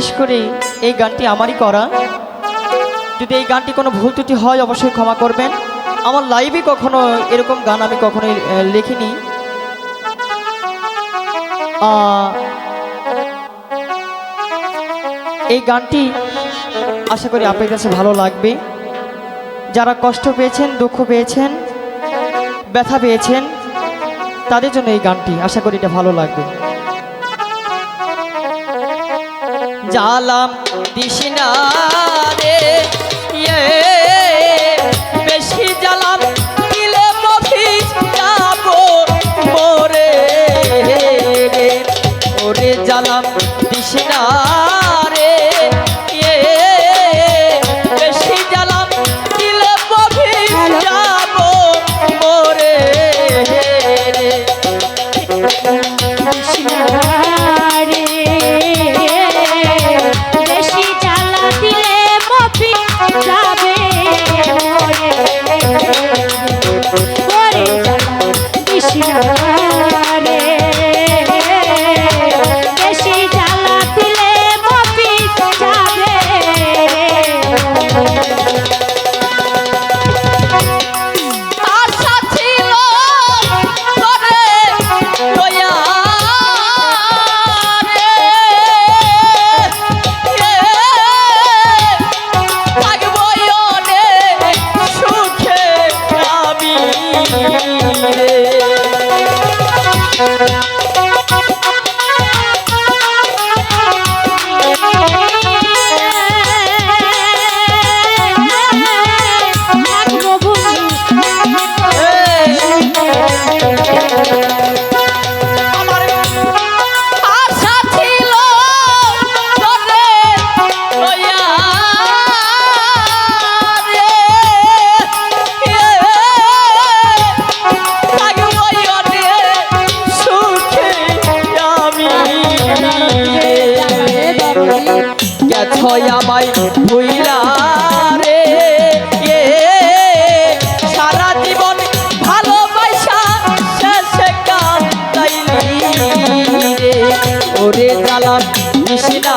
বিশেষ করে এই গানটি আমারই করা। যদি এই গানটি কোনো ভুল ত্রুটি হয়, অবশ্যই ক্ষমা করবেন। আমার লাইভে কখনো এরকম গান আমি কখনোই লিখিনি। এই গানটি আশা করি আপনার কাছে ভালো লাগবে। যারা কষ্ট পেয়েছেন, দুঃখ পেয়েছেন, ব্যথা পেয়েছেন, তাদের জন্য এই গানটি, আশা করি এটা ভালো লাগবে। জালাম দিশনা রে। ইয়ে বেশি জালাম দিলে মফি যাব মোরে ওরে জালাম দিশনা রে রে গেছ বাই ভুইলা রে সারা জীবন ভালোবাসা শেষে রে। ওরে জ্বালা কৃষ্ণা